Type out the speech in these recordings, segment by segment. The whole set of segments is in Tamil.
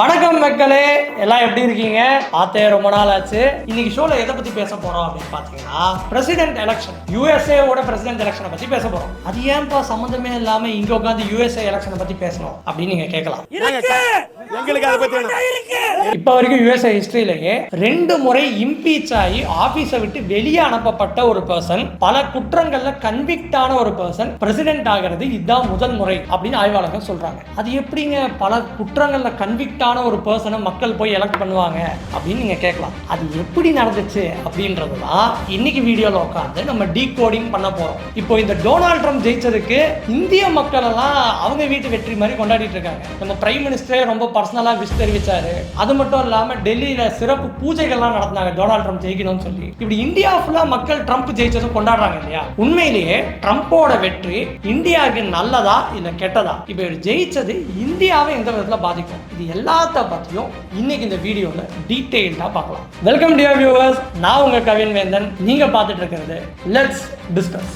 வணக்கம் மக்களே எல்லாம் எப்படி இருக்கீங்க? பார்த்தே ரொம்ப நாள் ஆச்சு இன்னைக்கு ஷோல எதை பத்தி பேச போறோம் அப்படின்னு பாத்தீங்கன்னா பிரசிடென்ட் எலெக்ஷன் யுஎஸ்ஏ ஓட பிரசிடென்ட் எலெக்ஷனை பத்தி பேச போறோம். அது ஏன்பா சம்மந்தமே இல்லாம இங்க உட்காந்து யுஎஸ்ஏ எலெக்ஷனை பத்தி பேசணும் அப்படின்னு நீங்க கேட்கலாம். எங்களுக்கு அதை பத்தி வேணாம். இப்ப வரைக்கும் யுஎஸ்ஏ ஹிஸ்டரியிலேயே ரெண்டு முறை இம்பீச் ஆகி ஆபீஸை விட்டு வெளியே அனுப்பப்பட்ட ஒரு பர்சன் பல குற்றங்கள்ல கன்விக்ட் ஆன ஒரு பர்சன் பிரசிடென்ட் ஆகிறது இதுதான் முதல் முறை அப்படின்னு ஆய்வாளர்கள் சொல்றாங்க. அது எப்படிங்க பல குற்றங்கள்ல கன்விக்ட் ஆன ஒரு பர்சனை மக்கள் போய் எலெக்ட் பண்ணுவாங்க அப்படின்னு நீங்கள் கேட்கலாம். அது எப்படி நடந்துச்சு அப்படின்றது தான் இன்னைக்கு வீடியோவில் உட்காந்து நம்ம டீ கோடிங் பண்ண போகிறோம் இப்போ இந்த டொனால்ட் ட்ரம்ப் ஜெயிச்சதுக்கு இந்திய மக்கள் எல்லாம் அவங்க வீட்டு வெற்றி மாதிரி கொண்டாடிட்டு இருக்காங்க. நம்ம பிரைம் மினிஸ்டரே ரொம்ப பர்சனலாக விஷ் தெரிவிச்சாரு. அது மட்டும் இல்லாமல் டெல்லியில் சிறப்பு பூஜைகள்லாம் நடந்தாங்க டொனால்ட் ட்ரம்ப் ஜெயிக்கணும்னு சொல்லி. இப்படி இந்தியா ஃபுல்லா மக்கள் ட்ரம்ப் ஜெயிச்சதும் கொண்டாடுறாங்க இல்லையா? உண்மையிலேயே ட்ரம்ப்போட வெற்றி இந்தியாவுக்கு நல்லதா இல்லை கெட்டதா? இப்ப இவர் ஜெயிச்சது இந்தியாவை எந்த விதத்தில் பாதிக்கும்? இது எல்லாத்த பற்றியும் இன்னைக்கு இந்த வீடியோவில் டீட்டெயில்டாக பார்க்கலாம். வெல்கம் டியர் வியூவர்ஸ் நான் உங்கள் கவின் வேந்தன். நீங்கள் பார்த்துட்டு இருக்கிறது let's discuss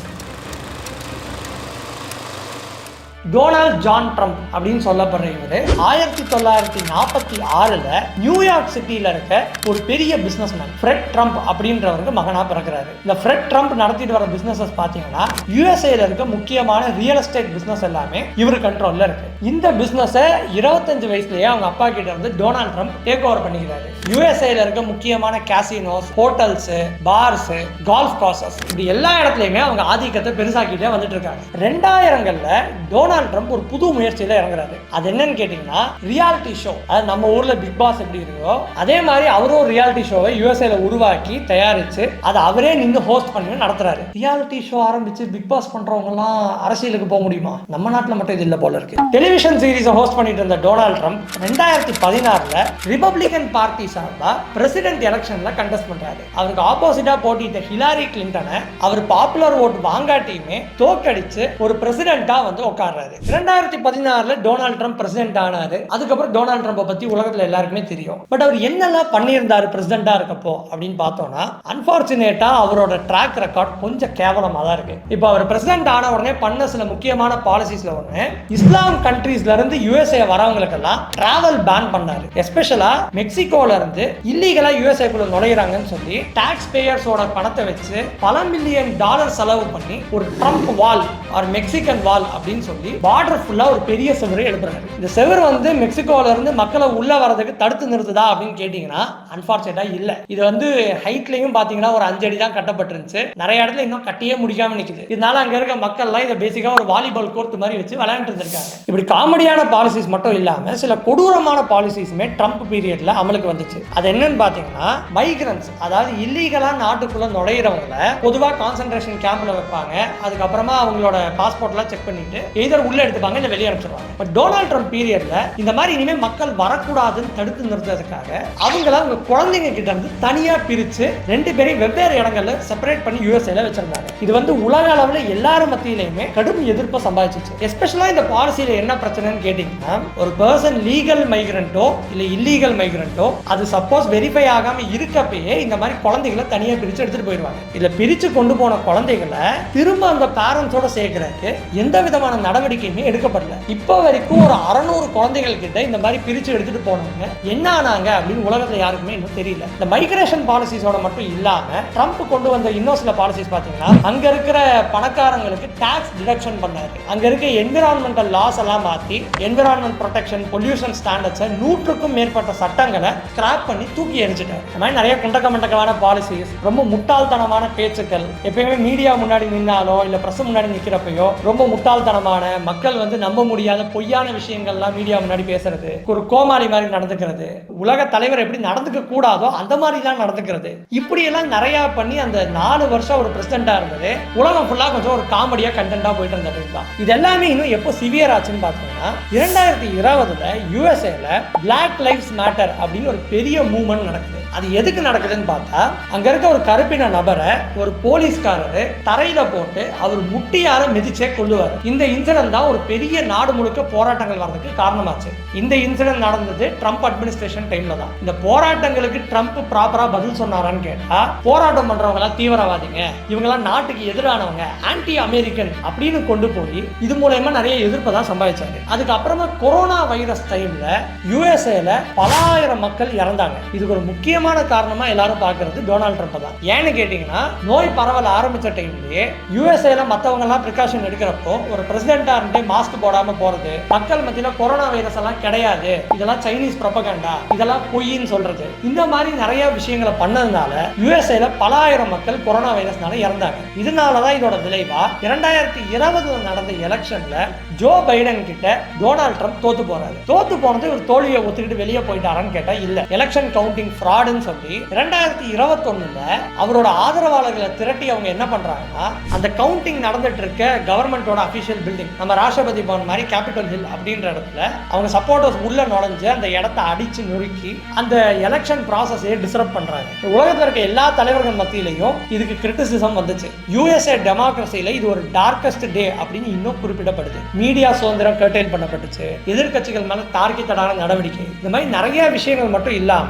Donald John Trump அப்படின்னு சொல்லப்படுற இவர் ஆயிரத்தி தொள்ளாயிரத்தி நாற்பத்தி ஆறில் நியூயார்க் சிட்டியில் இருக்க ஒரு பெரிய பிஸ்னஸ் மேன் ஃப்ரெட் ட்ரம்ப் அப்படின்றவருக்கு மகனாக பிறக்கிறாரு. இந்த ஃப்ரெட் ட்ரம்ப் நடத்திட்டு வர பிஸ்னஸஸ் பார்த்தீங்கன்னா யூஎஸ்ஏல இருக்க முக்கியமான ரியல் எஸ்டேட் பிஸ்னஸ் எல்லாமே இவர் கண்ட்ரோலில் இருக்கு. இந்த பிஸ்னஸை இருபத்தஞ்சு வயசுலேயே அவங்க அப்பா கிட்ட இருந்து டொனால்ட் ட்ரம்ப் டேக் ஓவர் பண்ணிக்கிறாரு. யூஎஸ்ஏல இருக்க முக்கியமான casinos hotels bars golf courses இப்படி எல்லா இடத்துலையுமே அவங்க ஆதிக்கத்தை பெருசாக்கிட்டே வந்துட்டு இருக்காங்க. ரெண்டாயிரங்களில் டொனால்ட் ட்ரம்ப் ஒரு புது முயற்சியில இறங்குறாரு. அது என்னன்னு கேட்டீங்கன்னா ரியாலிட்டி ஷோ அது நம்ம ஊர்ல பிக் பாஸ் எப்படி இருக்கோ அதே மாதிரி அவரும் ஒரு ரியாலிட்டி ஷோவை யூஎஸ்ஏல உருவாக்கி தயாரிச்சு அதை அவரே நின்று ஹோஸ்ட் பண்ணி நடத்துறாரு. ரியாலிட்டி ஷோ ஆரம்பிச்சு பிக் பாஸ் பண்றவங்க எல்லாம் அரசியலுக்கு போக முடியுமா? நம்ம நாட்டுல மட்டும் இது இல்ல போல இருக்கு. டெலிவிஷன் சீரீஸை ஹோஸ்ட் பண்ணிட்டு இருந்த டொனால்ட் ட்ரம்ப் ரெண்டாயிரத்தி பதினாறுல ரிபப்ளிகன் பார்ட்டி சார்பா பிரசிடென்ட் எலெக்ஷன்ல கண்டெஸ்ட் பண்றாரு. அவருக்கு ஆப்போசிட்டா போட்டியிட்ட ஹிலாரி கிளின்டனை அவர் பாப்புலர் ஓட் வாங்காட்டியுமே தோக்கடிச்சு ஒரு பிரசிடென்ட்டாக வந்து உட்கார்றாரு. ரெண்டாயிரத்தி பதினாறுல டொனால்ட் ட்ரம்ப் பிரசிடென்ட் ஆனாரு. அதுக்கப்புறம் டொனால்ட் ட்ரம்ப்பை பத்தி உலகத்துல எல்லாருக்குமே தெரியும். பட் அவர் என்னெல்லாம் பண்ணியிருந்தாரு பிரசிடென்டா இருக்கப்போ அப்படின்னு பார்த்தோம்னா அன்பார்ச்சுனேட்டா அவரோட ட்ராக் ரெக்கார்ட் கொஞ்சம் கேவலமா தான் இருக்கு. இப்போ அவர் பிரசிடென்ட் ஆன உடனே பண்ண சில முக்கியமான பாலிசிஸ்ல ஒண்ணு இஸ்லாம் கண்ட்ரீஸ்ல இருந்து யூஎஸ்ஏ வரவங்களுக்கெல்லாம் டிராவல் பேன் பண்ணாரு. எஸ்பெஷலா மெக்சிகோல இருந்து இல்லீகலா யுஎஸ்ஏ குள்ள நுழையிறாங்கன்னு சொல்லி டாக்ஸ் பேயர்ஸோட பணத்தை வச்சு பல மில்லியன் டாலர் செலவு பண்ணி ஒரு Trump wall or Mexican wall அப்படின்னு சொல்லி பார்டர் ஃபுல்லாக ஒரு பெரிய செவரு எழுப்புறாரு இந்த செவர் வந்து மெக்சிகோல இருந்து மக்களை உள்ள வரதுக்கு தடுத்து நிறுத்துதா அப்படின்னு கேட்டீங்கன்னா அன்ஃபார்ச்சுனேட்டாக இல்லை. இது வந்து ஹைட்லையும் பார்த்தீங்கன்னா ஒரு அஞ்சு அடி தான் கட்டப்பட்டிருந்துச்சு. நிறைய இடத்துல இன்னும் கட்டியே முடிக்காம நிற்குது இதனால அங்கே இருக்க மக்கள்லாம் இதை பேசிக்காக ஒரு வாலிபால் கோர்த்து மாதிரி வச்சு விளையாண்டு இருந்திருக்காங்க. இப்படி காமெடியான பாலிசிஸ் மட்டும் இல்லாமல் சில கொடூரமான பாலிசிஸுமே ட்ரம்ப் பீரியடில் அமலுக்கு வந்துச்சு. அது என்னன்னு பார்த்தீங்கன்னா மைக்ரன்ஸ் அதாவது இல்லீகலாக நாட்டுக்குள்ளே நுழையிறவங்கள பொதுவாக கான்சென்ட்ரேஷன் கேம்பில் வைப்பாங்க. அதுக்கப்புறமா அவங்களோட பாஸ்போர்ட்லாம் செக் பண்ணிட்டு எதர் உள்ள எடுத்துப்பாங்க இல்ல வெளியே அனுப்பிச்சிருவாங்க. பட் டொனால்ட் ட்ரம்ப் பீரியட்ல இந்த மாதிரி இனிமே மக்கள் வரக்கூடாதுன்னு தடுத்து நிறுத்ததுக்காக அவங்கள அவங்க குழந்தைங்க கிட்ட இருந்து தனியா பிரிச்சு ரெண்டு பேரையும் வெவ்வேறு இடங்கள்ல செப்பரேட் பண்ணி யூஎஸ்ஏல வச்சிருந்தாங்க. இது வந்து உலக அளவுல எல்லாரும் மத்தியிலையுமே கடும் எதிர்ப்பை சம்பாதிச்சிச்சு. எஸ்பெஷலா இந்த பாலிசியில என்ன பிரச்சனைன்னு கேட்டீங்கன்னா ஒரு பர்சன் லீகல் மைக்ரண்ட்டோ இல்ல இல்லீகல் மைக்ரண்ட்டோ அது சப்போஸ் வெரிஃபை ஆகாம இருக்கப்பயே இந்த மாதிரி குழந்தைகளை தனியா பிரிச்சு எடுத்துட்டு போயிடுவாங்க. இதுல பிரிச்சு கொண்டு போன குழந்தைகளை திரும்ப அந்த பேரண்ட்ஸோட சேர்க்கறதுக்கு எந்த விதமான நடவடிக்கை நடவடிக்கையுமே எடுக்கப்படல. இப்போ வரைக்கும் ஒரு அறநூறு குழந்தைகள் கிட்ட இந்த மாதிரி பிரிச்சு எடுத்துட்டு போனவங்க என்ன ஆனாங்க அப்படின்னு உலகத்துல யாருக்குமே இன்னும் தெரியல. இந்த மைக்ரேஷன் பாலிசிஸோட மட்டும் இல்லாம ட்ரம்ப் கொண்டு வந்த இன்னும் சில பாலிசிஸ் பாத்தீங்கன்னா அங்க இருக்கிற பணக்காரங்களுக்கு டாக்ஸ் டிடக்ஷன் பண்ணாரு. அங்க இருக்க என்விரான்மெண்டல் லாஸ் எல்லாம் மாத்தி என்விரான்மெண்ட் ப்ரொடெக்ஷன் பொல்யூஷன் ஸ்டாண்டர்ட்ஸை நூற்றுக்கும் மேற்பட்ட சட்டங்களை கிராப் பண்ணி தூக்கி எரிஞ்சிட்டாரு. இந்த மாதிரி நிறைய குண்டக்க மண்டக்கமான பாலிசிஸ் ரொம்ப முட்டாள்தனமான பேச்சுக்கள் எப்பயுமே மீடியா முன்னாடி நின்னாலோ இல்ல பிரஸ் முன்னாடி நிக்கிறப்பையோ ரொம்ப முட்டாள்தனமான மக்கள் வந்து நம்ப முடியாத பொய்யான விஷயங்கள்லாம் மீடியா முன்னாடி பேசுறது. ஒரு கோமாளி மாதிரி நடந்துக்கிறது. உலக தலைவர் எப்படி நடந்துக்க கூடாதோ அந்த மாதிரி தான் நடந்துக்கிறது. இப்படி எல்லாம் நிறைய பண்ணி அந்த நாலு வருஷம் ஒரு பிரசிடண்டா இருந்தது. உலகம் ஃபுல்லா கொஞ்சம் ஒரு காமெடியா கண்டென்ட்டா போயிட்டு இருந்தது தான். இது எல்லாமே இன்னும் எப்போ சிவியர் ஆச்சுன்னு பார்த்தோம்னா இரண்டாயிரத்தி இருபதுல யூஎஸ்ஏல பிளாக் லைஃப்ஸ் மேட்டர் அப்படின்னு ஒரு பெரிய மூவ்மெண்ட் நடக்குது. அது எதுக்கு நடக்குதுன்னு பார்த்தா அங்க இருக்க ஒரு கருப்பின நபரை ஒரு போலீஸ்காரரு தரையில போட்டு அவர் முட்டியார மிதிச்சே கொள்ளுவார் இந்த இன்சிடென்ட் தான் ஒரு பெரிய நாடு முழுக்க போராட்டங்கள் வர்றதுக்கு காரணமாச்சு. இந்த இன்சிடென்ட் நடந்தது ட்ரம்ப் அட்மினிஸ்ட்ரேஷன் டைம்ல தான். இந்த போராட்டங்களுக்கு ட்ரம்ப் ப்ராப்பரா பதில் சொன்னாரான்னு கேட்டா போராட்டம் பண்றவங்க எல்லாம் தீவிரவாதிங்க. இவங்கெல்லாம் நாட்டுக்கு எதிரானவங்க ஆன்டி அமெரிக்கன் அப்படின்னு கொண்டு போய் இது மூலயமா நிறைய எதிர்ப்பை தான் சம்பாதிச்சாரு. அதுக்கப்புறமா கொரோனா வைரஸ் டைம்ல யூஎஸ்ஏல பலாயிரம் மக்கள் இறந்தாங்க. இதுக்கு ஒரு முக்கியமான காரணமா எல்லாரும் பார்க்கறது டொனால்ட் ட்ரம்ப் தான். ஏன்னு கேட்டீங்கன்னா நோய் பரவல் ஆரம்பிச்ச டைம்லயே யூஎஸ்ஏல மத்தவங்க எல்லாம் ப்ரிகாஷன் எடுக்கிறப்போ ஒரு பிரசிடென்டா இருந்து மாஸ்க் போடாம போறது மக்கள் மத்தியில கொரோனா வைரஸ் எல்லாம் கிடையாது இதெல்லாம் சைனீஸ் ப்ரொபகண்டா இதெல்லாம் பொய்ன்னு சொல்றது இந்த மாதிரி நிறைய விஷயங்களை பண்ணதுனால யூஎஸ்ஏல பலாயிரம் மக்கள் கொரோனா வைரஸ்னால இறந்தாங்க. இதனாலதான் இதோட விளைவா இரண்டாயிரத்தி இருபதுல நடந்த எலெக்ஷன்ல ஜோ பைடன் கிட்ட டொனால்ட் ட்ரம்ப் தோத்து போறாரு. தோத்து போனது ஒரு தோல்வியை ஒத்துக்கிட்டு வெளியே போயிட்டாரான்னு கேட்டா இல்ல. எலெக்ஷன் கவுண்டிங் ஃப்ராட் நாடுன்னு சொல்லி இரண்டாயிரத்தி இருபத்தொன்னுல அவரோட ஆதரவாளர்களை திரட்டி அவங்க என்ன பண்றாங்கன்னா அந்த கவுண்டிங் நடந்துட்டு இருக்க கவர்மெண்டோட அபிஷியல் பில்டிங் நம்ம ராஷ்டிரபதி பவன் மாதிரி கேபிட்டல் ஹில் அப்படின்ற இடத்துல அவங்க சப்போர்ட்டர்ஸ் உள்ள நுழைஞ்சு அந்த இடத்த அடிச்சு நொறுக்கி அந்த எலெக்ஷன் ப்ராசஸையே டிஸ்டர்ப் பண்றாங்க. உலகத்தில் இருக்க எல்லா தலைவர்கள் மத்தியிலையும் இதுக்கு கிரிட்டிசிசம் வந்துச்சு. யூஎஸ்ஏ டெமோக்ரஸியில இது ஒரு டார்கஸ்ட் டே அப்படின்னு இன்னும் குறிப்பிடப்படுது. மீடியா சுதந்திரம் கர்டைன் பண்ணப்பட்டுச்சு. எதிர்கட்சிகள் மேல தார்க்கித்தடான நடவடிக்கை. இந்த மாதிரி நிறைய விஷயங்கள் மட்டும் இல்லாம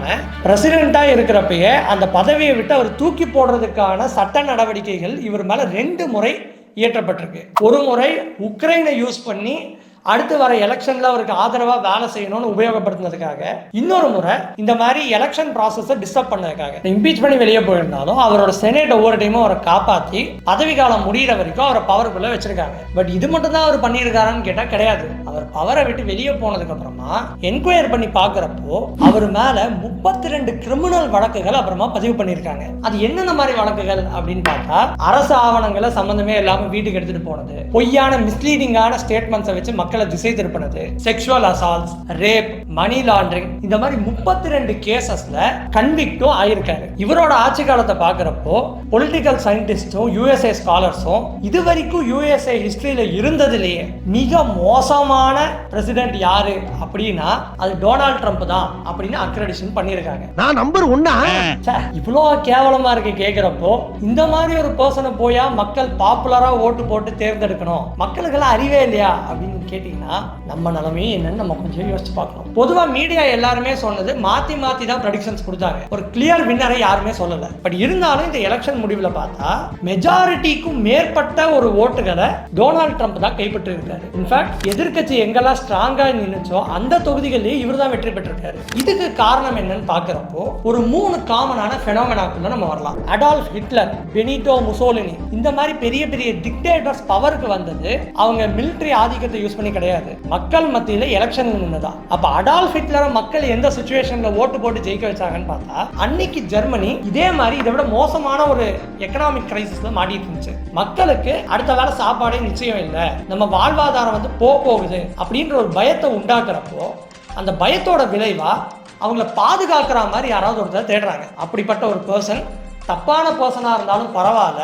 பிரசிடெண்ட்டாக இருக்கிறப்பயே அந்த பதவியை விட்டு அவர் தூக்கி போடுறதுக்கான சட்ட நடவடிக்கைகள் இவர் மேலே ரெண்டு முறை இயற்றப்பட்டிருக்கு. ஒரு முறை உக்ரைனை யூஸ் பண்ணி அடுத்து வர எலெக்ஷன்ல அவருக்கு ஆதரவா வேலை செய்யணும்னு உபயோகப்படுத்தினதுக்காக இன்னொரு முறை இந்த மாதிரி எலெக்ஷன் ப்ராசஸை டிஸ்டர்ப் பண்ணதுக்காக. இம்பீச் பண்ணி வெளியே போயிருந்தாலும் அவரோட செனேட் ஒவ்வொரு டைமும் அவரை காப்பாத்தி பதவி காலம் முடியிற வரைக்கும் அவரை பவருக்குள்ள வச்சிருக்காங்க. பட் இது மட்டும் தான் அவர் பண்ணியிருக்காரான்னு கேட்டா கிடையாது. அவர் பவரை விட்டு வெளியே போனதுக்கு அப்புறமா என்கொயர் பண்ணி பாக்குறப்போ அவர் மேல முப்பத்தி ரெண்டு கிரிமினல் வழக்குகள் அப்புறமா பதிவு பண்ணியிருக்காங்க. அது என்னென்ன மாதிரி வழக்குகள் அப்படின்னு பார்த்தா அரசு ஆவணங்களை சம்பந்தமே இல்லாம வீட்டுக்கு எடுத்துட்டு போனது. பொய்யான மிஸ்லீடிங்கான ஸ்டேட்மெண்ட்ஸை வச்சு மக்கள் திசை திருப்பினது. Sexual assaults rape money laundering இந்த மாதிரி முப்பத்தி ரெண்டு கேசஸ்ல கன்விக்டும் ஆயிருக்காரு. இவரோட ஆட்சி காலத்தை பார்க்கறப்போ பொலிட்டிக்கல் சயின்டிஸ்டும் யூஎஸ்ஏ ஸ்காலர்ஸும் இது வரைக்கும் யூஎஸ்ஏ ஹிஸ்டரியில இருந்ததுலேயே மிக மோசமான பிரசிடென்ட் யாரு அப்படின்னா அது டொனால்ட் ட்ரம்ப் தான் அப்படின்னு அக்ரெடிஷன் பண்ணியிருக்காங்க. நான் நம்பர் ஒன்னா? இவ்வளோ கேவலமா இருக்கு கேட்குறப்போ இந்த மாதிரி ஒரு பர்சனை போயா மக்கள் பாப்புலரா ஓட்டு போட்டு தேர்ந்தெடுக்கணும். மக்களுக்கெல்லாம் அறிவே இல்லையா அப்படின்னு கேட்டிங்கன்னா நம்ம நிலைமையும் என்னன்னு நம்ம கொஞ்சம் யோசிச்சு பார்க்கணும். பொதுவா மீடியா எல்லாருமே சொன்னது மாத்தி மாத்தி தான் ப்ரடிக்ஷன்ஸ் கொடுத்தாங்க. ஒரு கிளியர் வின்னரை யாருமே சொல்லல. பட் இருந்தாலும் இந்த எலெக்ஷன் முடிவுல பார்த்தா மெஜாரிட்டிக்கும் மேற்பட்ட ஒரு ஓட்டுகளை டொனால்ட் ட்ரம்ப் தான் கைப்பற்றி இருக்காரு இன்ஃபேக்ட் எதிர்க்கட்சி எங்கெல்லாம் ஸ்ட்ராங்கா நின்னுச்சோ அந்த தொகுதிகளிலேயே இவர் தான் வெற்றி பெற்றிருக்காரு. இதுக்கு காரணம் என்னன்னு பாக்குறப்போ ஒரு மூணு காமனான ஃபெனோமெனாக்குள்ள நம்ம வரலாம். அடால்ஃப் ஹிட்லர் பெனிட்டோ முசோலினி இந்த மாதிரி பெரிய பெரிய டிக்டேட்டர்ஸ் பவருக்கு வந்தது அவங்க மிலிட்டரி ஆதிக்கத்தை யூஸ் பண்ணி கிடையாது. மக்கள் மத்தியில எலெக்ஷன் நின்னுதான். அப்ப அடால்ஃப் ஹிட்லரை மக்கள் எந்த சுச்சுவேஷன்ல ஓட்டு போட்டு ஜெயிக்க வச்சாங்கன்னு பார்த்தா அன்னைக்கு ஜெர்மனி இதே மாதிரி இதை விட மோசமான ஒரு எக்கனாமிக் கிரைசிஸ்ல மாட்டிட்டு இருந்துச்சு. மக்களுக்கு அடுத்த வேற சாப்பாடே நிச்சயம் இல்லை. நம்ம வாழ்வாதாரம் வந்து போக போகுது அப்படின்ற ஒரு பயத்தை உண்டாக்குறப்போ அந்த பயத்தோட விளைவா அவங்கள பாதுகாக்கிற மாதிரி யாராவது ஒருத்தர் தேடுறாங்க. அப்படிப்பட்ட ஒரு பர்சன் தப்பான பர்சனாக இருந்தாலும் பரவாயில்ல.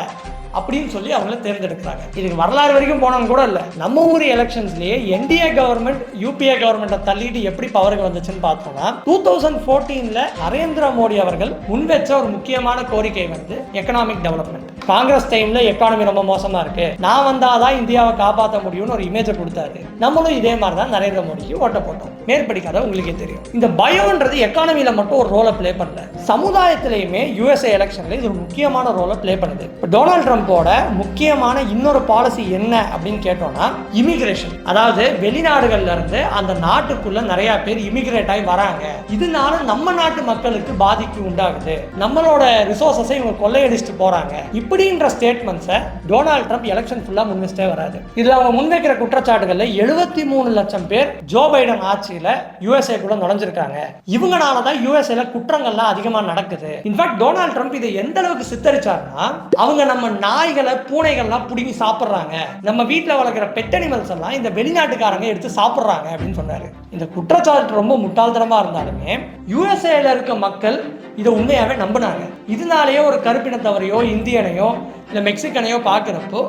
அப்படின்னு சொல்லி அவங்கள தேர்ந்தெடுக்கிறாங்க. இதுக்கு வரலாறு வரைக்கும் போனவங்க கூட இல்லை. நம்ம ஊர் எலெக்ஷன்ஸ்லயே என்டிஏ கவர்மெண்ட் யூபிஏ கவர்மெண்ட்டை தள்ளிட்டு எப்படி பவருக்கு வந்துச்சுன்னு பார்த்தோம்னா டூ தௌசண்ட் ஃபோர்டீன்ல நரேந்திர மோடி அவர்கள் முன்வச்ச ஒரு முக்கியமான கோரிக்கை வந்து எக்கனாமிக் டெவலப்மெண்ட் காங்கிரஸ் டைம்ல எக்கானமி ரொம்ப மோசமா இருக்கு. நான் வந்தாதான் இந்தியாவை காப்பாற்ற முடியும்னு ஒரு இமேஜை கொடுத்தாரு. நம்மளும் இதே மாதிரி தான் நரேந்திர மோடிக்கு ஓட்ட போட்டோம். மேற்படிக்காத உங்களுக்கே தெரியும். இந்த பயம்ன்றது எக்கானமியில மட்டும் ஒரு ரோலை ப்ளே பண்ணல. சமுதாயத்திலையுமே யூஎஸ்ஏ எலெக்ஷன்ல இது ஒரு முக்கியமான ரோலை ப்ளே பண்ணுது. இப்போ டொனால்ட் ட்ரம்ப்போட முக்கியமான இன்னொரு பாலிசி என்ன அப்படின்னு கேட்டோம்னா இமிகிரேஷன் அதாவது வெளிநாடுகள்ல இருந்து அந்த நாட்டுக்குள்ள நிறைய பேர் இமிகிரேட் ஆகி வராங்க. இதனால நம்ம நாட்டு மக்களுக்கு பாதிப்பு உண்டாகுது. நம்மளோட ரிசோர்சஸை இவங்க கொள்ளையடிச்சிட்டு போறாங்க. இப்படின்ற ஸ்டேட்மெண்ட்ஸை டொனால்ட் ட்ரம்ப் எலெக்ஷன் ஃபுல்லாக முன்வச்சே வராது இதில் அவங்க முன்வைக்கிற குற்றச்சாட்டுகளில் எழுபத்தி மூணு லட்சம் பேர் ஜோ பைடன் ஆட்சியில் யூஎஸ்ஏ கூட நுழைஞ்சிருக்காங்க. இவங்களால தான் யூஎஸ்ஏல குற்றங்கள்லாம் அதிகமாக நடக்குது. இன்ஃபேக்ட் டொனால்ட் ட்ரம்ப் இதை எந்த அளவுக்கு சித்தரிச்சாருன்னா அவங்க நம்ம நாய்களை பூனைகள்லாம் பிடுங்கி சாப்பிட்றாங்க. நம்ம வீட்டில் வளர்க்குற பெட் அனிமல்ஸ் எல்லாம் இந்த வெளிநாட்டுக்காரங்க எடுத்து சாப்பிட்றாங்க அப்படின்னு சொன்னார். இந்த குற்றச்சாட்டு ரொம்ப முட்டாள்தனமாக இருந்தாலுமே யூஎஸ்ஏல இருக்க மக்கள் இதை உண்மையாகவே நம்பினாங்க. இதனாலேயே ஒரு கருப்பினத்தவரையோ இந்தியனையோ இல்லை மெக்சிகனையோ பார்க்குறப்போ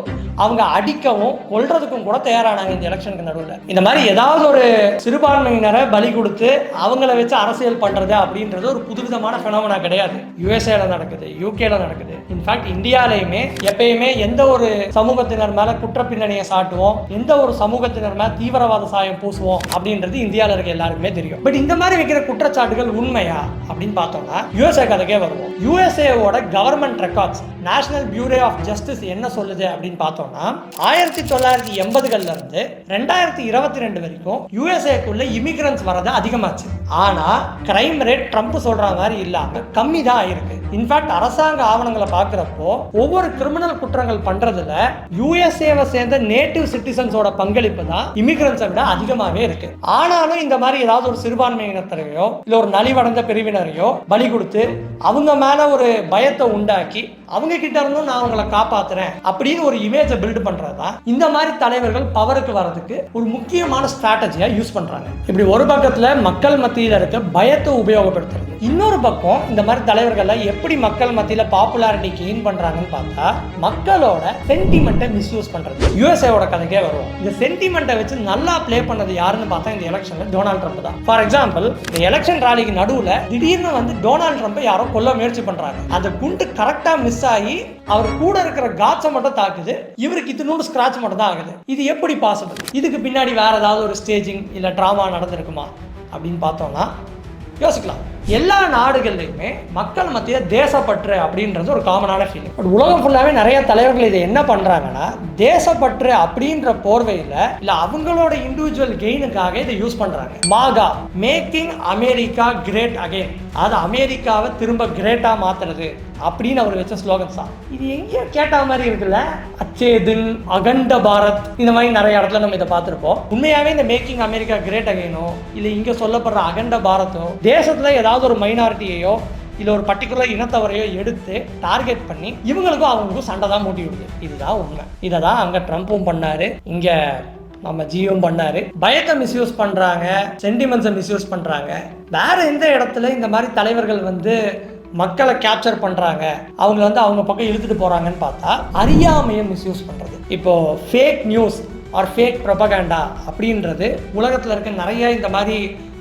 அவங்க அடிக்கவும் கொள்றதுக்கும் கூட தயாரானாங்க இந்த எலெக்ஷனுக்கு நடுவில். இந்த மாதிரி ஏதாவது ஒரு சிறுபான்மையினரை பலி கொடுத்து அவங்கள வச்சு அரசியல் பண்ணுறது அப்படின்றது ஒரு புதுவிதமான ஃபெனோமனா கிடையாது. யூஎஸ்ஏல நடக்குது யூகேல நடக்குது. இன்ஃபேக்ட் இந்தியாலையுமே எப்பயுமே எந்த ஒரு சமூகத்தினர் மேலே குற்ற பின்னணியை சாட்டுவோம் எந்த ஒரு சமூகத்தினர் மேலே தீவிரவாத சாயம் பூசுவோம் அப்படின்றது இந்தியாவில் இருக்க எல்லாருக்குமே தெரியும். பட் இந்த மாதிரி வைக்கிற குற்றச்சாட்டுகள் உண்மையா அப்படின்னு பார்த்தோம்னா யூஎஸ்ஏ கதைக்கே வருவோம். யூஎஸ்ஏவோட government records national bureau of justice என்ன சொல்லுது அப்படின்னு பார்த்தோம்னா ஆயிரத்தி தொள்ளாயிரத்தி எண்பதுகள்ல இருந்து ரெண்டாயிரத்தி இருபத்தி ரெண்டு வரைக்கும் யூஎஸ்ஏக்குள்ள இமிகிரன்ஸ் வரது அதிகமாச்சு. ஆனா கிரைம் ரேட் ட்ரம்ப் சொல்ற மாதிரி இல்லாம கம்மி தான் ஆயிருக்கு இன்ஃபேக்ட் அரசாங்க ஆவணங்களை பார்க்குறப்போ ஒவ்வொரு கிரிமினல் குற்றங்கள் பண்றதுல யூஎஸ்ஏவை சேர்ந்த நேட்டிவ் சிட்டிசன்ஸோட பங்களிப்பு தான் இமிகிரன்ஸை விட அதிகமாகவே இருக்கு. ஆனாலும் இந்த மாதிரி ஏதாவது ஒரு சிறுபான்மையினத்தரையோ இல்லை ஒரு நலிவடைந்த பிரிவினரையோ பலி கொடுத்து அவங்க மேல ஒரு பயத்தை உண்டாக்கி அவங்க கிட்ட இருந்தும் நான் அவங்களை காப்பாத்துறேன் அப்படின்னு ஒரு இமேஜை பில்ட் பண்றது? தான் இந்த மாதிரி தலைவர்கள் பவருக்கு வர்றதுக்கு ஒரு முக்கியமான ஸ்ட்ராட்டஜியா யூஸ் பண்றாங்க. இப்படி ஒரு பக்கத்துல மக்கள் மத்தியில் இருக்க பயத்தை உபயோகப்படுத்துறது. இன்னொரு பக்கம் இந்த மாதிரி தலைவர்களை எப்படி மக்கள் மத்தியில பாப்புலாரிட்டி கெயின் பண்றாங்கன்னு பார்த்தா மக்களோட சென்டிமெண்ட்டை மிஸ்யூஸ் பண்றது. யூஎஸ்ஏவோட கதைக்கே வரும் இந்த சென்டிமெண்ட்டை வச்சு நல்லா ப்ளே பண்ணது யாருன்னு பார்த்தா இந்த எலெக்ஷன்ல டொனால்ட் ட்ரம்ப் தான். ஃபார் எக்ஸாம்பிள் இந்த எலெக்ஷன் ராலிக்கு நடுவுல திடீர்னு வந்து டொனால்ட் ட்ரம்ப்பை யாரோ கொல்ல முயற்சி பண்றாங்க. அந்த குண்டு கரெக்டா மிஸ் ஆகி அவர் கூட இருக்கிற காட்சை மட்டும் தாக்குது. இவருக்கு இத்தினோடு ஸ்கிராட்ச் மட்டும் தான் ஆகுது. இது எப்படி பாசிபிள் இதுக்கு பின்னாடி வேற ஏதாவது ஒரு ஸ்டேஜிங் இல்லை ட்ராமா நடந்திருக்குமா? அப்படின்னு பார்த்தோம்னா யோசிக்கலாம். எல்லா நாடுகள்லையுமே மக்கள் மத்திய தேசப்பற்று அப்படின்றது ஒரு காமனான ஃபீலிங் பட் உலகம் ஃபுல்லாகவே நிறைய தலைவர்கள் இதை என்ன பண்ணுறாங்கன்னா தேசப்பற்று அப்படின்ற போர்வையில் இல்லை அவங்களோட இண்டிவிஜுவல் கெயினுக்காக இதை யூஸ் பண்ணுறாங்க MAGA making America great again அது அமெரிக்காவை திரும்ப கிரேட்டாக மாற்றுறது அப்படின்னு அவர் வச்ச ஸ்லோகன்ஸ் தான் இது எங்கேயோ கேட்ட மாதிரி இருக்குல்ல? அச்சேதின் அகண்ட பாரத். இந்த மாதிரி நிறைய இடத்துல நம்ம இதை பார்த்துருப்போம். உண்மையாகவே இந்த மேக்கிங் அமெரிக்கா கிரேட் அகைனோ இல்லை இங்கே சொல்லப்படுற அகண்ட பாரத்தோ தேசத்தில் ஏதாவது ஒரு மைனாரிட்டியையோ இல்லை ஒரு பர்டிகுலர் இனத்தவரையோ எடுத்து டார்கெட் பண்ணி இவங்களுக்கும் அவங்களுக்கும் சண்டை தான் மூட்டி விடுது. இதுதான் உண்மை. இதை தான் அங்கே ட்ரம்ப்பும் பண்ணாரு. இங்கே நம்ம ஜியும் பண்ணாரு. பயத்தை மிஸ்யூஸ் பண்றாங்க. சென்டிமெண்ட்ஸை மிஸ்யூஸ் பண்றாங்க. வேற எந்த இடத்துல இந்த மாதிரி தலைவர்கள் வந்து மக்களை கேப்சர் பண்ணுறாங்க அவங்க வந்து அவங்க பக்கம் இழுத்துட்டு போகிறாங்கன்னு பார்த்தா அறியாமையை மிஸ்யூஸ் பண்ணுறது இப்போ fake news or fake propaganda அப்படின்றது உலகத்தில் இருக்க நிறைய இந்த மாதிரி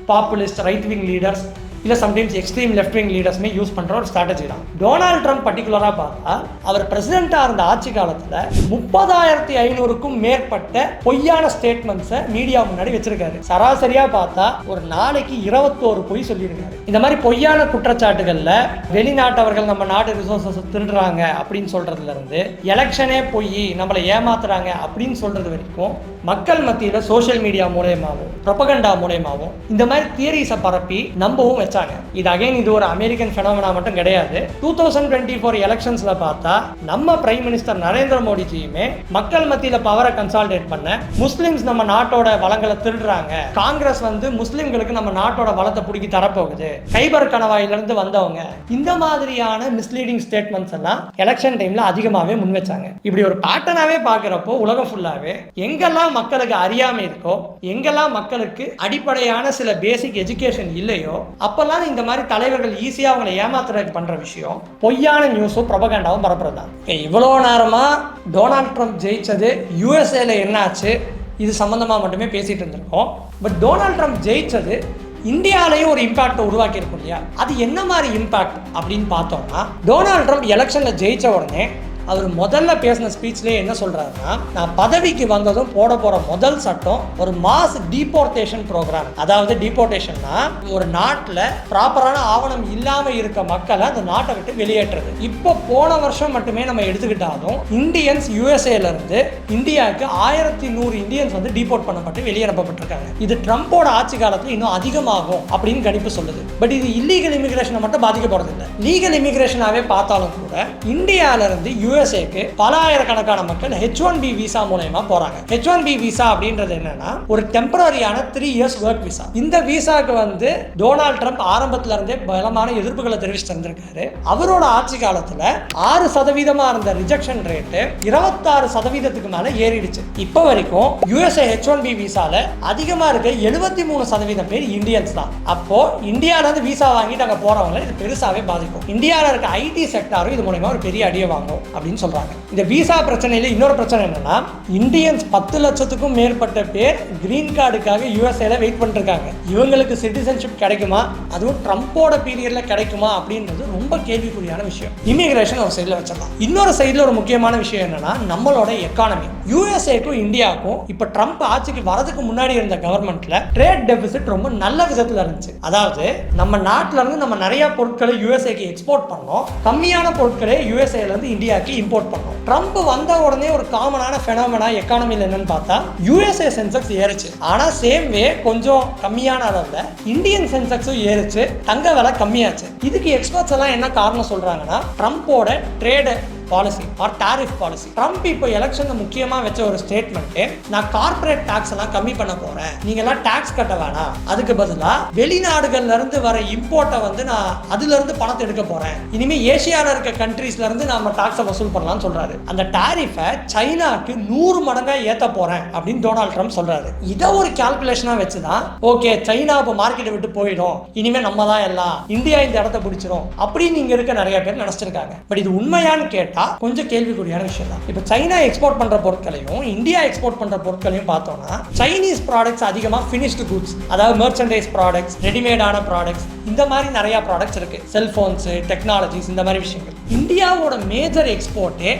பாப்புலிஸ்ட் ரைட் விங் லீடர்ஸ் இல்லை சம்டைம்ஸ் எக்ஸ்ட்ரீம் லெஃப்ட் விங் லீடர்ஸ்மே யூஸ் பண்ணுற ஒரு ஸ்ட்ராட்டஜி தான். டொனால்ட் ட்ரம்ப் பர்டிகுலராக பார்த்தா அவர் பிரசிடெண்ட்டாக இருந்த ஆட்சி காலத்தில் முப்பதாயிரத்தி ஐநூறுக்கும் மேற்பட்ட பொய்யான ஸ்டேட்மெண்ட்ஸை மீடியா முன்னாடி வச்சிருக்காரு. சராசரியாக பார்த்தா ஒரு நாளைக்கு இருபத்தோரு பொய் சொல்லியிருக்காரு. இந்த மாதிரி பொய்யான குற்றச்சாட்டுகளில் வெளிநாட்டவர்கள் நம்ம நாட்டு ரிசோர்ஸஸ் திருடுறாங்க அப்படின்னு சொல்கிறதுலேருந்து எலெக்ஷனே பொய் நம்மளை ஏமாத்துறாங்க அப்படின்னு சொல்கிறது வரைக்கும் மக்கள் மத்தியில் சோஷியல் மீடியா மூலயமாகவும் ப்ரொபகண்டா மூலயமாகவும் இந்த மாதிரி தியரிஸை பரப்பி நம்பவும் வச்சாங்க இது அகைன் இது ஒரு அமெரிக்கன் ஃபெனோமனா மட்டும் கிடையாது. டூ தௌசண்ட் டுவெண்ட்டி ஃபோர் எலெக்ஷன்ஸில் பார்த்தா நம்ம பிரைம் மினிஸ்டர் நரேந்திர மோடிஜியுமே மக்கள் மத்தியில் பவரை கன்சால்டேட் பண்ண முஸ்லிம்ஸ் நம்ம நாட்டோட வளங்களை திருடுறாங்க. காங்கிரஸ் வந்து முஸ்லிம்களுக்கு நம்ம நாட்டோட வளத்தை பிடிக்கி தரப்போகுது. கைபர் கணவாயிலிருந்து வந்தவங்க. இந்த மாதிரியான மிஸ்லீடிங் ஸ்டேட்மெண்ட்ஸ் எல்லாம் எலெக்ஷன் டைம்ல அதிகமாகவே முன் வச்சாங்க. இப்படி ஒரு பேட்டர்னாவே பார்க்குறப்போ உலகம் ஃபுல்லாவே எங்கெல்லாம் மக்களுக்கு அறியாமை இருக்கோ எங்கெல்லாம் மக்களுக்கு அடிப்படையான சில பேசிக் எஜுகேஷன் இல்லையோ அப்போல்லாம் இந்த மாதிரி தலைவர்கள் ஈஸியாக அவங்களை ஏமாத்துறதுக்கு பண்ற விஷயம். பொய்யான நியூஸும் ப்ரொபகண்டாவும் பரப்புறது தான் இவ்வளோ நேரமாக டொனால்ட் ட்ரம்ப் ஜெயிச்சது யூஎஸ்ஏல என்னாச்சு இது சம்மந்தமாக மட்டுமே பேசிகிட்டு இருந்திருக்கோம். பட் டொனால்ட் ட்ரம்ப் ஜெயிச்சது இந்தியாலேயும் ஒரு இம்பாக்டை உருவாக்கி இருக்கும் இல்லையா? அது என்ன மாதிரி இம்பாக்ட் அப்படின்னு பார்த்தோம்னா டொனால்ட் ட்ரம்ப் எலெக்ஷனில் ஜெயிச்ச உடனே அவர் முதல்ல பேசின ஸ்பீச்லேயே என்ன சொல்கிறாருன்னா நான் பதவிக்கு வந்ததும் போட போகிற முதல் சட்டம் ஒரு மாஸ் டீபோர்டேஷன் ப்ரோக்ராம் அதாவது டீபோர்டேஷன்னா ஒரு நாட்டில் ப்ராப்பரான ஆவணம் இல்லாமல் இருக்க மக்களை அந்த நாட்டை விட்டு வெளியேற்றுறது. இப்போ போன வருஷம் மட்டுமே நம்ம எடுத்துக்கிட்டாலும் இந்தியன்ஸ் யூஎஸ்ஏலேருந்து இந்தியாவுக்கு ஆயிரத்தி நூறு இந்தியன்ஸ் வந்து டீபோர்ட் பண்ணப்பட்டு வெளியனுப்பப்பட்டிருக்காங்க இது ட்ரம்ப்போட ஆட்சி காலத்தில் இன்னும் அதிகமாகும் அப்படின்னு கணிப்பு சொல்லுது. பட் இது இல்லீகல் இமிகிரேஷனை மட்டும் பாதிக்க போறது இல்லை லீகல் இமிகிரேஷனாகவே பார்த்தாலும் கூட இருந்து யூஎஸ்ஏக்கு பல ஆயிரக்கணக்கான மக்கள் ஹெச் ஒன் பி விசா மூலயமா போறாங்க. ஹெச் ஒன் பி விசா அப்படின்றது என்னன்னா ஒரு டெம்பரரியான த்ரீ இயர்ஸ் ஒர்க் விசா இந்த விசாக்கு வந்து டொனால்ட் ட்ரம்ப் ஆரம்பத்துல இருந்தே பலமான எதிர்ப்புகளை தெரிவிச்சு வந்திருக்காரு அவரோட ஆட்சி காலத்துல ஆறு சதவீதமா இருந்த ரிஜெக்ஷன் ரேட்டு இருபத்தாறு சதவீதத்துக்கு மேல ஏறிடுச்சு. இப்போ வரைக்கும் யூஎஸ்ஏ ஹெச் ஒன் பி விசால அதிகமா இருக்க எழுபத்தி மூணு சதவீதம் பேர் இந்தியன்ஸ் தான். அப்போ இந்தியால இருந்து விசா வாங்கிட்டு அங்க போறவங்களை இது பெருசாவே பாதிக்கும். இந்தியால இருக்க ஐடி செக்டாரும் இது மூலயமா ஒரு பெரிய அடியை வாங்கும் அப்படின்னு சொல்கிறாங்க இந்த விசா பிரச்சனையில் இன்னொரு பிரச்சனை என்னென்னா இந்தியன்ஸ் பத்து லட்சத்துக்கும் மேற்பட்ட பேர் கிரீன் கார்டுக்காக யூஎஸ்ஏல வெயிட் பண்ணிருக்காங்க. இவங்களுக்கு சிட்டிசன்ஷிப் கிடைக்குமா? அதுவும் ட்ரம்ப்போட பீரியடில் கிடைக்குமா அப்படின்றது ரொம்ப கேள்விக்குறியான விஷயம். இமிகிரேஷன் ஒரு சைடில் வச்சிடலாம். இன்னொரு சைடில் ஒரு முக்கியமான விஷயம் என்னென்னா நம்மளோட எக்கானமி யூஎஸ்ஏக்கும் இந்தியாவுக்கும் இப்போ ட்ரம்ப் ஆட்சிக்கு வரதுக்கு முன்னாடி இருந்த கவர்மெண்ட்ல ட்ரேட் டெபிசிட் ரொம்ப நல்ல விதத்தில் இருந்துச்சு. அதாவது நம்ம நாட்டில இருந்து நம்ம நிறைய பொருட்களை யூஎஸ்ஏக்கு எக்ஸ்போர்ட் பண்ணோம். கம்மியான பொருட்கள் யூஎஸ்ஏல யூஎஸ்ஏலேருந்து இந்தியாவுக்கு இம்போர்ட் பண்ணோம். ட்ரம்ப் வந்த உடனே ஒரு காமனான ஃபெனாமனா எக்கானமியில் என்னன்னு பார்த்தா யூஎஸ்ஏ சென்செக்ஸ் ஏறுச்சு. ஆனால் சேம் வே கொஞ்சம் கம்மியான அளவில் இந்தியன் சென்செக்ஸும் ஏறுச்சு. தங்க விலை கம்மியாச்சு. இதுக்கு எக்ஸ்பர்ட்ஸ் எல்லாம் என்ன காரணம் சொல்கிறாங்கன்னா ட்ரம்ப்போட trade policy or tariff policy Trump இப்போ எலெக்ஷனில் முக்கியமாக வச்ச ஒரு ஸ்டேட்மெண்ட்டு நான் கார்ப்பரேட் டாக்ஸ் எல்லாம் கம்மி பண்ண போறேன். நீங்கெல்லாம் டாக்ஸ் கட்ட வேணாம். அதுக்கு பதிலாக வெளிநாடுகள்ல இருந்து வர இம்போர்ட்டை வந்து நான் அதுல இருந்து பணத்தை எடுக்க போறேன். இனிமே ஏசியாவில் இருக்க கண்ட்ரீஸ்ல இருந்து நம்ம டாக்ஸை வசூல் பண்ணலாம்னு சொல்றாரு. அந்த டாரிஃபை சைனாக்கு நூறு மடங்கா ஏத்த போறேன். அப்படின்னு டொனால்ட் ட்ரம்ப் சொல்றாரு. இதை ஒரு கால்குலேஷனா வச்சு தான் ஓகே சைனா இப்போ மார்க்கெட்டை விட்டு போயிடும். இனிமே நம்ம தான் எல்லாம் இந்தியா இந்த இடத்த பிடிச்சிரும். அப்படின்னு இங்க இருக்க நிறைய பேர் நினைச்சிருக்காங்க. பட் இது உண்மையான்னு கேட்டு கொஞ்சம் கேள்விக்குறியான விஷயம் தான் இப்போ சைனா எக்ஸ்போர்ட் பண்ணுற பொருட்களையும் இந்தியா எக்ஸ்போர்ட் பண்ணுற பொருட்களையும் பார்த்தோம்னா சைனீஸ் ப்ராடக்ட்ஸ் அதிகமாக ஃபினிஷ்டு குட்ஸ் அதாவது மெர்ச்சன்டைஸ் ப்ராடக்ட்ஸ் ரெடிமேடான ப்ராடக்ட்ஸ் இந்த மாதிரி நிறையா ப்ராடக்ட்ஸ் இருக்குது செல்ஃபோன்ஸு டெக்னாலஜிஸ் இந்த மாதிரி விஷயங்கள். இந்தியாவோட மேஜர் எக்ஸ்போர்ட்டே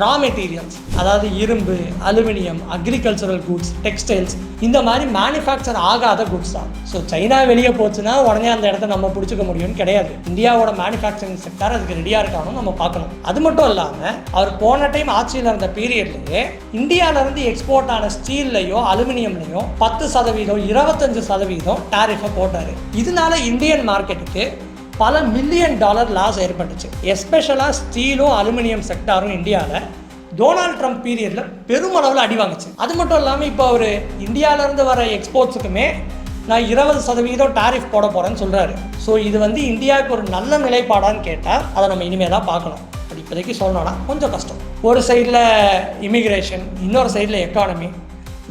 ரா மெட்டீரியல்ஸ் அதாவது இரும்பு அலுமினியம் அக்ரிகல்ச்சரல் குட்ஸ் டெக்ஸ்டைல்ஸ் இந்த மாதிரி மேனுஃபேக்சர் ஆகாத குட்ஸ் தான். ஸோ சைனா வெளியே போச்சுன்னா உடனே அந்த இடத்த நம்ம பிடிச்சிக்க முடியும்னு கிடையாது. இந்தியாவோட மேனுஃபேக்சரிங் செக்டர் அதுக்கு ரெடியாக இருக்கான்னு நம்ம பார்க்கணும். அது மட்டும் இல்லாமல் அவர் போன டைம் ஆட்சியில் இருந்த பீரியட்லேயே இந்தியாவிலேருந்து எக்ஸ்போர்ட் ஆன ஸ்டீல்லையோ அலுமினியம்லையோ பத்து சதவீதம் இருபத்தஞ்சு சதவீதம் டேரிஃபை போட்டார். இதனால இந்தியன் மார்க்கெட்டுக்கு பல மில்லியன் டாலர் லாஸ் ஏற்பட்டுச்சு. எஸ்பெஷலாக ஸ்டீலும் அலுமினியம் செக்டாரும் இந்தியாவில் டொனால்ட் ட்ரம்ப் பீரியடில் பெருமளவில் அடி வாங்குச்சு. அது மட்டும் இல்லாமல் இப்போ அவர் இந்தியாவிலேருந்து வர எக்ஸ்போர்ட்ஸுக்குமே நான் இருபது சதவீதம் டாரிஃப் போட போகிறேன்னு சொல்கிறாரு ஸோ இது வந்து இந்தியாவுக்கு ஒரு நல்ல நிலைப்பாடான்னு கேட்டால் அதை நம்ம இனிமேல் தான் பார்க்கணும். இப்போதைக்கு சொல்லணும்னா கொஞ்சம் கஷ்டம். ஒரு சைடில் இமிக்ரேஷன் இன்னொரு சைடில் எக்கானமி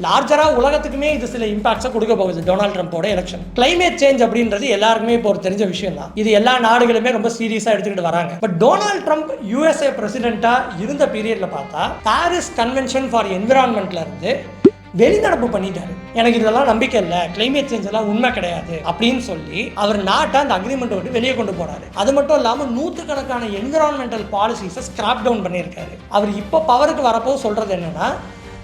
லார்ஜராக உலகத்துக்குமே இது சில இம்பாக்ட்ஸை கொடுக்க போகுது டொனால்ட் ட்ரம்ப்போட எலெக்ஷன் கிளைமேட் சேஞ்ச் அப்படின்றது எல்லாருக்குமே இப்போ ஒரு தெரிஞ்ச விஷயம் தான் இது எல்லா நாடுகளுமே ரொம்ப சீரியஸாக எடுத்துக்கிட்டு வராங்க. பட் டொனால்ட் ட்ரம்ப் யூஎஸ்ஏ பிரசிடென்ட்டாக இருந்த பீரியடில் பார்த்தா பாரிஸ் கன்வென்ஷன் ஃபார் என்விரான்மெண்ட்ல இருந்து வெளிநடப்பு பண்ணிட்டாரு. எனக்கு இதெல்லாம் நம்பிக்கை இல்லை கிளைமேட் சேஞ்ச் எல்லாம் உண்மை கிடையாது அப்படின்னு சொல்லி அவர் நாட்டை அந்த அக்ரிமெண்ட்டை விட்டு வெளியே கொண்டு போறாரு. அது மட்டும் இல்லாமல் நூற்றுக்கணக்கான என்விரான்மெண்டல் பாலிசிஸை ஸ்கிராப் டவுன் பண்ணியிருக்காரு. அவர் இப்போ பவருக்கு வரப்போ சொல்றது என்னன்னா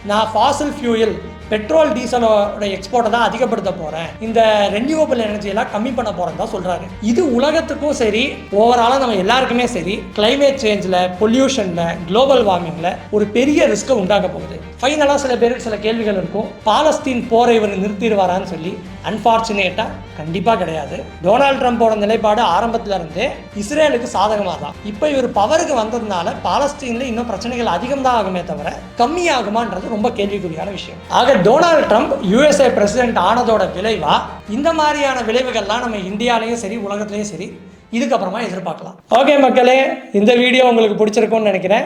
நான் ஃபாசில் ஃபியூயல் பெட்ரோல் டீசலோட எக்ஸ்போர்ட்டை தான் அதிகப்படுத்த போகிறேன் இந்த ரெனியூவபிள் எனர்ஜி எல்லாம் கம்மி பண்ண போகிறேன் தான் சொல்கிறாரு இது உலகத்துக்கும் சரி ஓவராலாக நம்ம எல்லாருக்குமே சரி கிளைமேட் சேஞ்சில் பொல்யூஷனில் குளோபல் வார்மிங்கில் ஒரு பெரிய ரிஸ்க்கை உண்டாக போகுது. ஃபைனலாக சில பேருக்கு சில கேள்விகள் இருக்கும். பாலஸ்தீன் போரை இவர் நிறுத்திடுவாரான்னு சொல்லி. அன்ஃபார்ச்சுனேட்டாக கண்டிப்பாக கிடையாது. டொனால்ட் ட்ரம்ப்போட நிலைப்பாடு ஆரம்பத்தில் இருந்தே இஸ்ரேலுக்கு சாதகமாக தான் இப்போ இவர் பவருக்கு வந்ததுனால பாலஸ்தீனில் இன்னும் பிரச்சனைகள் அதிகம் தான் ஆகுமே தவிர கம்மியாகுமான்றது ரொம்ப கேள்விக்குறியான விஷயம். ஆக டொனால்ட் ட்ரம்ப் யூஎஸ்ஏ பிரசிடென்ட் ஆனதோட விளைவா இந்த மாதிரியான விளைவுகள்லாம் நம்ம இந்தியாலையும் சரி உலகத்துலேயும் சரி இதுக்கப்புறமா எதிர்பார்க்கலாம். ஓகே மக்களே இந்த வீடியோ உங்களுக்கு பிடிச்சிருக்கும்னு நினைக்கிறேன்.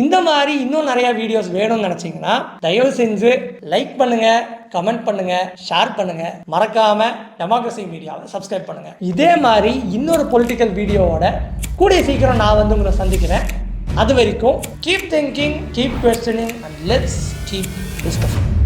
இந்த மாதிரி இன்னும் நிறைய வீடியோஸ் வேணும்னு நினச்சிங்கன்னா தயவு செஞ்சு லைக் பண்ணுங்க கமெண்ட் பண்ணுங்க ஷேர் பண்ணுங்க. மறக்காம டெமோக்ரஸி மீடியாவை சப்ஸ்கிரைப் பண்ணுங்க. இதே மாதிரி இன்னொரு பொலிட்டிக்கல் வீடியோவோட கூடிய சீக்கிரம் நான் வந்து உங்களை சந்திக்கிறேன். அது வரைக்கும் keep thinking keep questioning and let's keep discussion